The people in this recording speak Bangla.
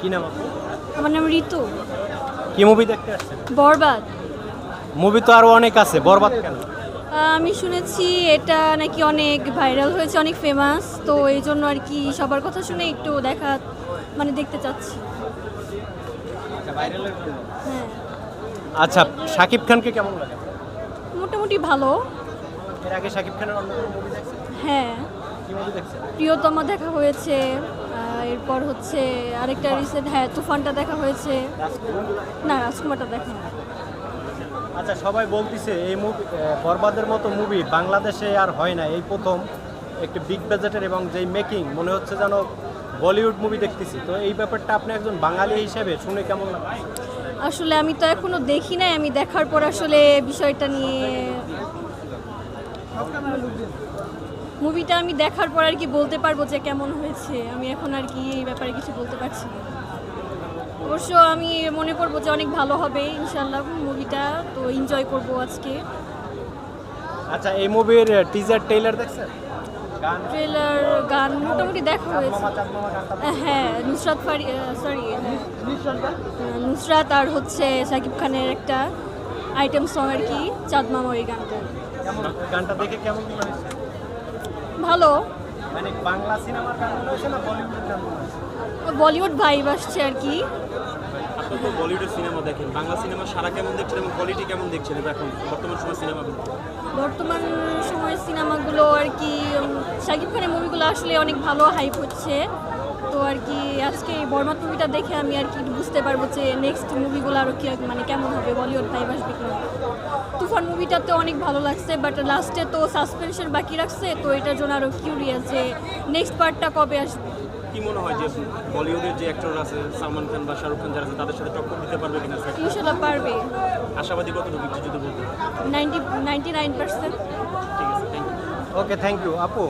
কি নাম আমার নাম ঋতু। কি মুভি দেখতে আসছেন? বরবাদ। মুভি তো আরও অনেক আছে বরবাদ কেন? আমি শুনেছি এটা নাকি অনেক ভাইরাল হয়েছে অনেক ফেমাস তো এই জন্য আর কি সবার কথা শুনে একটু দেখা মানে দেখতে চাচ্ছি। হ্যাঁ। আচ্ছা শাকিব খানকে কেমন লাগে? মোটামুটি ভালো। এর আগে শাকিব খানের অন্য মুভি দেখছেন? হ্যাঁ। কি মুভি দেখছেন? প্রিয়তমা দেখা হয়েছে। এরপর হচ্ছে আরেকটা রিসেন্ট হ্যাঁ তুফানটা দেখা হয়েছে। না রাজকুমারটা দেখা আচ্ছা সবাই বলতিছে এই মুভি বরবাদের মতো মুভি বাংলাদেশে আর হয় না। এই প্রথম একটি বিগ বাজেটের এবং যেই মেকিং মনে হচ্ছে যেন বলিউড মুভি দেখতেছি। তো এই ব্যাপারটা আপনি একজন বাঙালি হিসেবে শুনে কেমন লাগে আসলে আমি তো এখনও দেখি নাই। আমি দেখার পর আসলে বিষয়টা নিয়ে মুভিটা আমি দেখার পর আর কি বলতে পারব যে কেমন হয়েছে। আমি এখন আর কি এই ব্যাপারে কিছু বলতে পারছি না। অবশ্য আমি মনে করব যে অনেক ভালো হবে ইনশাল্লাহ মুভিটা তো এনজয় করব আজকে। আচ্ছা এই মুভির টিজার টেইলার দেখছেন? গান? ট্রেলার গান মোটামুটি দেখা হয়েছে। গানটা হ্যাঁ নুসরাত ফারি সরি নুসরাত আর হচ্ছে শাকিব খানের একটা আইটেম সং আর কি চাঁদ মামা ওই গানটা। গানটা দেখে কেমন মনে ভালো। মানে বাংলা সিনেমার গানগুলো আছে না বলিউডের গানগুলো? আছে বলিউড ভাইব আসছে আর কি। আপনি তো বলিউডের সিনেমা দেখেন। বাংলা সিনেমা সারা কেমন দেখছেন এবং কোয়ালিটি কেমন দেখছেন? এখন বর্তমান সময় সিনেমাগুলো বর্তমান সময়ের সিনেমাগুলো আর কি উম, শাকিব খানের মুভিগুলো আসলে অনেক ভালো হাইপ হচ্ছে। তো আর কি আজকে এই বর্মাত মুভিটা দেখে আমি আর কি বুঝতে পারব যে নেক্সট মুভিগুলো আরও কি মানে কেমন হবে বলিউড ভাইব আসবে কি তুফান মুভিটা তো অনেক ভালো লাগছে বাট লাস্টে তো সাসপেনশন বাকি রাখছে তো এটার জন্য আরও কিউরিয়াস যে নেক্সট পার্টটা কবে আসবে। কি মনে হয় যে বলিউডের যে অ্যাক্টর আছে সালমান খান বা শাহরুখ খান যারা আছে তাদের সাথে টক্কর দিতে পারবে কিনা স্যার ইনশাল্লাহ পারবে। আশাবাদী কতটুকু একটু যদি বলতে নাইনটি নাইনটি নাইন পার্সেন্ট ঠিক আছে thank you okay thank you আপু?